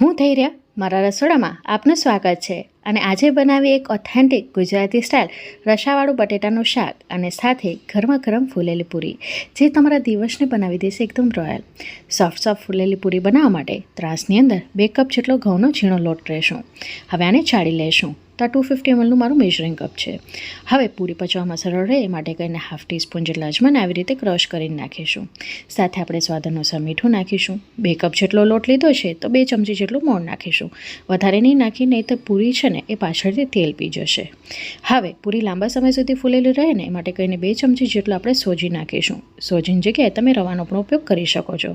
હું ધૈર્ય મારા રસોડામાં આપનું સ્વાગત છે. અને આજે બનાવી એક ઓથેન્ટિક ગુજરાતી સ્ટાઇલ રસાવાળું બટેટાનું શાક અને સાથે ગરમા ગરમ ફૂલેલી પૂરી, જે તમારા દિવસને બનાવી દેશે એકદમ રોયલ સોફ્ટ સોફ્ટ ફૂલેલી પૂરી બનાવવા માટે ત્રાસની અંદર બે કપ જેટલો ઘઉંનો ઝીણો લોટ રહેશું હવે આને ચાળી લેશું. તો આ ટુ ફિફ્ટી એમએલનું મારું મેઝરિંગ કપ છે. હવે પૂરી પચવામાં સરળ રહે એ માટે કરીને હાફ ટીસ્પૂન જેટલા અજમાને આવી રીતે ક્રશ કરીને નાખીશું. સાથે આપણે સ્વાદ અનુસાર મીઠું નાખીશું. બે કપ જેટલો લોટ લીધો છે તો બે ચમચી જેટલું મોણ નાખીશું. વધારે નહીં નાખી, નહીં તો પૂરી છે ને એ પાછળથી તેલ પી જશે. હવે પૂરી લાંબા સમય સુધી ફૂલેલી રહે ને એ માટે કહીને બે ચમચી જેટલું આપણે સોજી નાખીશું. સોજીની જગ્યાએ તમે રવાનો પણ ઉપયોગ કરી શકો છો.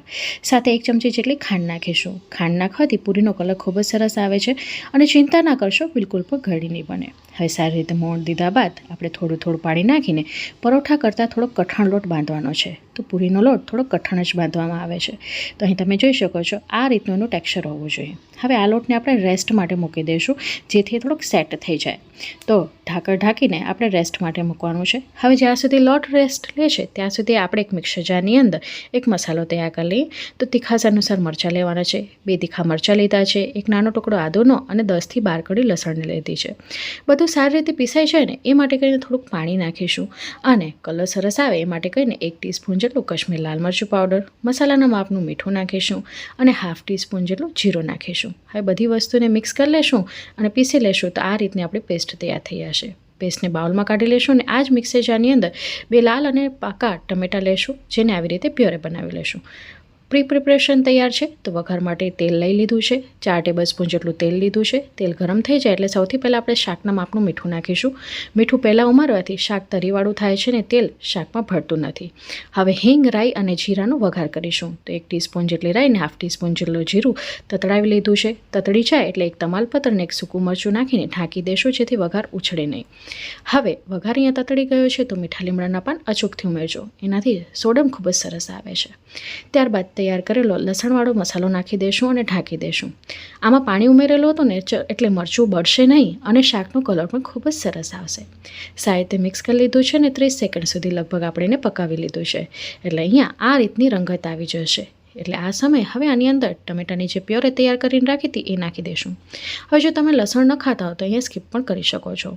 સાથે એક ચમચી જેટલી ખાંડ નાખીશું. ખાંડ નાખવાથી પૂરીનો કલર ખૂબ જ સરસ આવે છે અને ચિંતા ના કરશો, બિલકુલ પણ ઘડી નહીં બને. હવે સારી રીતે મોણ દીધા બાદ આપણે થોડું થોડું પાણી નાખીને પરોઠા કરતાં થોડોક કઠણ લોટ બાંધવાનો છે. તો પૂરીનો લોટ થોડોક કઠણ જ બાંધવામાં આવે છે. તો અહીં તમે જોઈ શકો છો, આ રીતનું એનું ટેક્સચર હોવું જોઈએ. હવે આ લોટને આપણે રેસ્ટ માટે મૂકી દઈશું, જેથી થોડોક સેટ થઈ જાય. તો ઢાંકણ ઢાંકીને આપણે રેસ્ટ માટે મૂકવાનું છે. હવે જ્યાં સુધી લોટ રેસ્ટ લે છે, ત્યાં સુધી આપણે એક મિક્સર જારની અંદર એક મસાલો તૈયાર કરી લઈએ. તો તીખાસ અનુસાર મરચાં લેવાના છે, બે તીખા મરચાં લીધા છે, એક નાનો ટુકડો આદુનો અને દસથી બાર કડી લસણને લીધી છે. બધું સારી રીતે પીસાય છે ને, એ માટે કરીને થોડુંક પાણી નાખીશું. અને કલર સરસ આવે એ માટે કહીને એક ટીસ્પૂન જેટલું કશ્મીર લાલ મરચું પાવડર મસાલાના માપનું મીઠું નાખીશું અને હાફ ટીસ્પૂન જેટલું જીરું નાખીશું. હવે બધી વસ્તુને મિક્સ કરી લેશું અને પીસી લેશું તો આ રીતની આપણી પેસ્ટ તૈયાર થઈ જશે. પેસ્ટને બાઉલમાં કાઢી લેશું અને આ જ મિક્સર જારની અંદર બે લાલ અને પાકા ટમેટાં લેશું, જેને આવી રીતે પ્યોરે બનાવી લેશું. પ્રી પ્રિપરેશન તૈયાર છે, તો વઘાર માટે તેલ લઈ લીધું છે. ચાર ટેબલ સ્પૂન જેટલું તેલ લીધું છે. તેલ ગરમ થઈ જાય એટલે સૌથી પહેલાં આપણે શાકના માપનું મીઠું નાખીશું. મીઠું પહેલાં ઉમારવાથી શાક તરીવાળું થાય છે ને તેલ શાકમાં ભળતું નથી. હવે હિંગ, રાઈ અને જીરાનો વઘાર કરીશું. તો એક ટીસ્પૂન જેટલી રાઈ ને હાફ ટીસ્પૂન જેટલું જીરું તતડાવી લીધું છે. તતડી જાય એટલે એક તમાલપત્ર ને એક સૂકું મરચું નાખીને ઢાંકી દેશું, જેથી વઘાર ઉછળે નહીં. હવે વઘાર અહીંયા તતડી ગયો છે, તો મીઠા લીમડાના પાન અચૂકથી ઉમેરજો. એનાથી સોડમ ખૂબ જ સરસ આવે છે. ત્યારબાદ તૈયાર કરેલો લસણવાળો મસાલો નાખી દઈશું અને ઢાંકી દઈશું આમાં પાણી ઉમેરેલું હતું ને એટલે મરચું બળશે નહીં અને શાકનો કલર પણ ખૂબ જ સરસ આવશે. સાહિત્ય મિક્સ કરી લીધું છે ને ત્રીસ સેકન્ડ સુધી લગભગ આપણે એને પકાવી લીધું છે. એટલે અહીંયા આ રીતની રંગત આવી જશે. એટલે આ સમયે હવે આની અંદર ટમેટાની જે પ્યોરે તૈયાર કરીને રાખી હતી એ નાખી દઈશું હવે જો તમે લસણ ન ખાતા હો તો અહીંયા સ્કીપ પણ કરી શકો છો.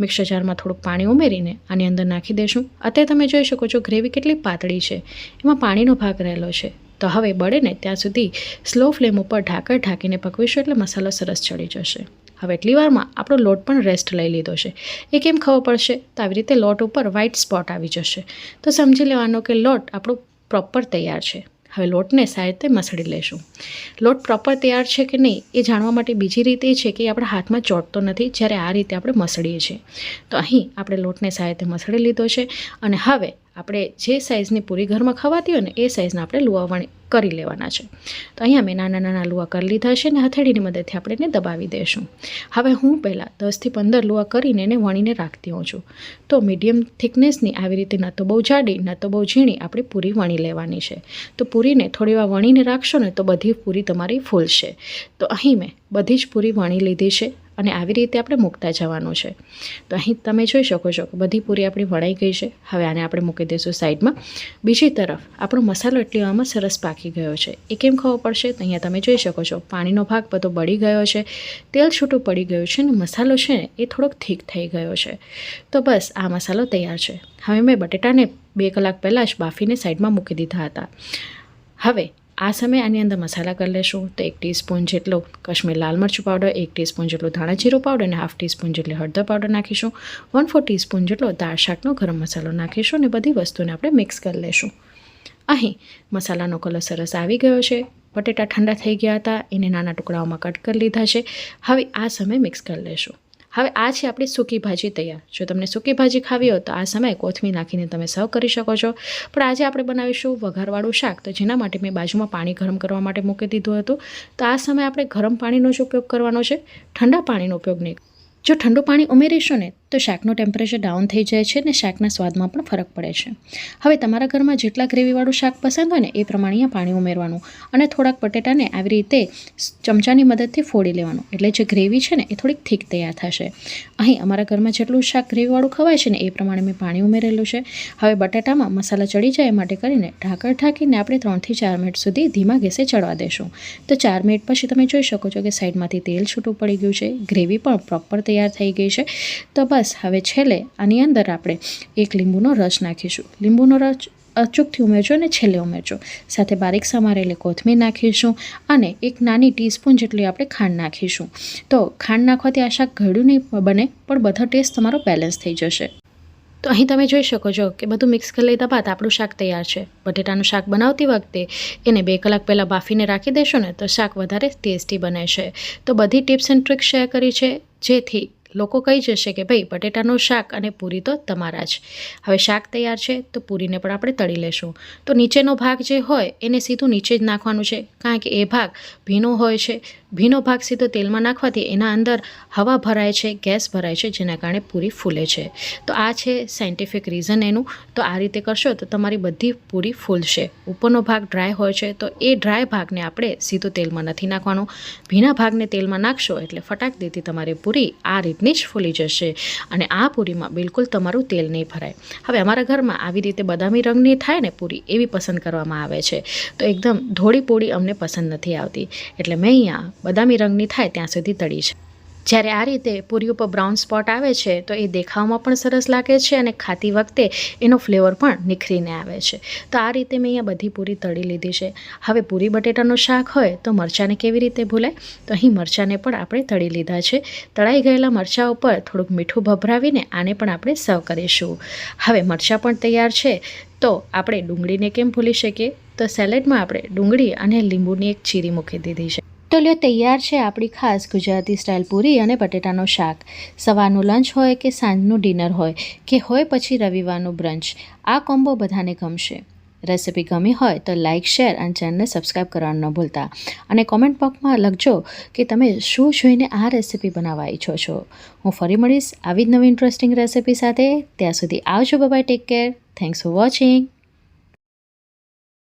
મિક્સર જારમાં થોડુંક પાણી ઉમેરીને આની અંદર નાખી દઈશું અત્યારે તમે જોઈ શકો છો ગ્રેવી કેટલી પાતળી છે. એમાં પાણીનો ભાગ રહેલો છે. તો હવે બળે ને ત્યાં સુધી સ્લો ફ્લેમ ઉપર ઢાંકર ઢાંકીને પકવીશું એટલે મસાલો સરસ ચડી જશે. હવે એટલી વારમાં આપણો લોટ પણ રેસ્ટ લઈ લીધો છે. એ કેમ ખબર પડશે? તો આવી રીતે લોટ ઉપર વ્હાઇટ સ્પોટ આવી જશે. તો સમજી લેવાનો કે લોટ આપણો પ્રોપર તૈયાર છે. હવે લોટને સારી રીતે મસળી લેશું. લોટ પ્રોપર તૈયાર છે કે નહીં એ જાણવા માટે બીજી રીત એ છે કે આપણા હાથમાં ચોંટતો નથી જ્યારે આ રીતે આપણે મસળીએ છીએ. તો અહીં આપણે લોટને સારી રીતે મસળી લીધો છે અને હવે આપણે જે સાઇઝની પૂરી ઘરમાં ખવાતી હોય ને, એ સાઇઝના આપણે લુવાવણી કરી લેવાના છે. તો અહીંયા મેં નાના નાના લુવા કરી લીધા છે ને હથેળીની મદદથી આપણે એને દબાવી દઈશું. હવે હું પહેલાં દસથી પંદર લુવા કરીને એને વણીને રાખતી હોઉં છું. તો મીડિયમ થિકનેસની આવી રીતે ન તો બહુ જાડી, ન તો બહુ ઝીણી આપણે પૂરી વણી લેવાની છે. તો પૂરીને થોડી વાર વણીને રાખશો ને, તો બધી પૂરી તમારી ફૂલશે. તો અહીં મેં બધી જ પૂરી વણી લીધી છે. અને આવી રીતે આપણે મૂકતા જવાનું છે. તો અહીં તમે જોઈ શકો છો કે બધી પૂરી આપણી વણાઈ ગઈ છે. હવે આને આપણે મૂકી દઈશું સાઈડમાં. બીજી તરફ, આપણો મસાલો એટલી આમાં સરસ પાકી ગયો છે. એ કેમ ખાવો પડશે? તો અહીંયા તમે જોઈ શકો છો, પાણીનો ભાગ બધો બળી ગયો છે. તેલ છૂટું પડી ગયું છે અને મસાલો છે ને, એ થોડોક થીક થઈ ગયો છે. તો બસ, આ મસાલો તૈયાર છે. હવે મેં બટેટાને બે કલાક પહેલાં જ બાફીને સાઈડમાં મૂકી દીધા હતા. હવે આ સમયે આની અંદર મસાલા કરી લેશું તો એક ટીસ્પૂન જેટલો કશ્મીર લાલ મરચું પાવડર, એક ટીસ્પૂન જેટલો ધાણા જીરું પાવડર અને હાફ ટીસ્પૂન જેટલી હળદર પાવડર નાખીશું. વન ફોર ટીસ્પૂન જેટલો દાળ શાકનો ગરમ મસાલો નાખીશું અને બધી વસ્તુને આપણે મિક્સ કરી લેશું. અહીં મસાલાનો કલર સરસ આવી ગયો છે. બટેટા ઠંડા થઈ ગયા હતા. એને નાના ટુકડાઓમાં કટ કરી લીધા છે. હવે આ સમયે મિક્સ કરી લેશું. હવે આ છે આપણી સૂકી ભાજી તૈયાર. જો તમને સૂકી ભાજી ખાવી હોય તો આ સમયે કોથમીર નાખીને તમે સર્વ કરી શકો છો. પણ આજે આપણે બનાવીશું વઘારવાળું શાક. તો જેના માટે મેં બાજુમાં પાણી ગરમ કરવા માટે મૂકી દીધું હતું. તો આ સમયે આપણે ગરમ પાણીનો જ ઉપયોગ કરવાનો છે. ઠંડા પાણીનો ઉપયોગ નહીં. જો ઠંડુ પાણી ઉમેરીશું ને તો શાકનું ટેમ્પરેચર ડાઉન થઈ જાય છે અને શાકના સ્વાદમાં પણ ફરક પડે છે. હવે તમારા ઘરમાં જેટલા ગ્રેવીવાળું શાક પસંદ હોય ને એ પ્રમાણે પાણી ઉમેરવાનું અને થોડાક બટેટાને આવી રીતે ચમચાની મદદથી ફોડી લેવાનું. એટલે જે ગ્રેવી છે ને એ થોડીક થીક તૈયાર થશે. અહીં અમારા ઘરમાં જેટલું શાક ગ્રેવીવાળું ખવાય છે ને એ પ્રમાણે મેં પાણી ઉમેરેલું છે. હવે બટાટામાં મસાલા ચડી જાય માટે કરીને ઢાંકણ ઢાંકીને આપણે ત્રણથી ચાર મિનિટ સુધી ધીમા ગેસે ચડવા દેશું. તો ચાર મિનિટ પછી તમે જોઈ શકો છો કે સાઈડમાંથી તેલ છૂટું પડી ગયું છે. ગ્રેવી પણ પ્રોપર તૈયાર થઈ ગઈ છે. તો બસ હવે છેલ્લે આની અંદર આપણે એક લીંબુનો રસ નાખીશું. લીંબુનો રસ અચૂકથી ઉમેરજો અને છેલ્લે ઉમેરજો. સાથે બારીક સમારેલી કોથમીર નાખીશું અને એક નાની ટીસ્પૂન જેટલી આપણે ખાંડ નાખીશું. તો ખાંડ નાખવાથી આ શાક ઘડ્યું નહીં બને, પણ બધા ટેસ્ટ તમારો બેલેન્સ થઈ જશે. તો અહીં તમે જોઈ શકો છો કે બધું મિક્સ કરી લીધા બાદ આપણું શાક તૈયાર છે. બટેટાનું શાક બનાવતી વખતે એને બે કલાક પહેલાં બાફીને રાખી દેશો ને તો શાક વધારે ટેસ્ટી બને છે. તો બધી ટિપ્સ એન્ડ ટ્રિક્સ શેર કરી છે. જેથી લોકો કહી જશે કે ભાઈ, બટેટાનું શાક અને પૂરી તો તમારા જ. હવે શાક તૈયાર છે તો પૂરીને પણ આપણે તળી લેશું. તો નીચેનો ભાગ જે હોય એને સીધું નીચે જ નાખવાનું છે. કારણ કે એ ભાગ ભીનો હોય છે ભીનો ભાગ સીધો તેલમાં નાખવાથી એના અંદર હવા ભરાય છે, ગેસ ભરાય છે, જેના કારણે પૂરી ફૂલે છે. તો આ છે સાયન્ટિફિક રીઝન એનું. તો આ રીતે કરશો તો તમારી બધી પૂરી ફૂલશે. ઉપરનો ભાગ ડ્રાય હોય છે તો એ ડ્રાય ભાગને આપણે સીધો તેલમાં નથી નાખવાનો. ભીના ભાગને તેલમાં નાખશો એટલે ફટાક દેતી તમારી પૂરી આ રીતની જ ફૂલી જશે અને આ પૂરીમાં બિલકુલ તમારું તેલ નહીં ભરાય. હવે અમારા ઘરમાં આવી રીતે બદામી રંગની થાય ને પૂરી એવી પસંદ કરવામાં આવે છે. તો એકદમ ધોળી પોળી અમને પસંદ નથી આવતી. એટલે મેં અહીંયા બદામી રંગની થાય ત્યાં સુધી તળી છે. જ્યારે આ રીતે પૂરી ઉપર બ્રાઉન સ્પોટ આવે છે, તો એ દેખાવમાં પણ સરસ લાગે છે અને ખાતી વખતે એનો ફ્લેવર પણ નિખરીને આવે છે. તો આ રીતે મેં અહીંયા બધી પૂરી તળી લીધી છે. હવે પૂરી બટેટાનું શાક હોય તો મરચાંને કેવી રીતે ભૂલાય? તો અહીં મરચાંને પણ આપણે તળી લીધા છે. તળાઈ ગયેલા મરચાં ઉપર થોડુંક મીઠું ભભરાવીને આને પણ આપણે સર્વ કરીશું. હવે મરચાં પણ તૈયાર છે. તો આપણે ડુંગળીને કેમ ભૂલી શકીએ? તો સેલેડમાં આપણે ડુંગળી અને લીંબુની એક ચીરી મૂકી દીધી છે. તો લ્યો તૈયાર છે આપણી ખાસ ગુજરાતી સ્ટાઇલ પૂરી અને બટેટાનો શાક. સવારનું લંચ હોય કે સાંજનું ડિનર હોય કે હોય પછી રવિવારનું બ્રંચ આ કોમ્બો બધાને ગમશે. રેસિપી ગમી હોય તો લાઇક શેર અને ચેનલને સબસ્ક્રાઈબ કરવાનું ન ભૂલતા. અને કોમેન્ટ બોક્સમાં લખજો કે તમે શું જોઈને આ રેસિપી બનાવવા ઈચ્છો છો. હું ફરી મળીશ આવી જ નવી ઇન્ટરેસ્ટિંગ રેસિપી સાથે. ત્યાં સુધી આવજો bye take care thanks for watching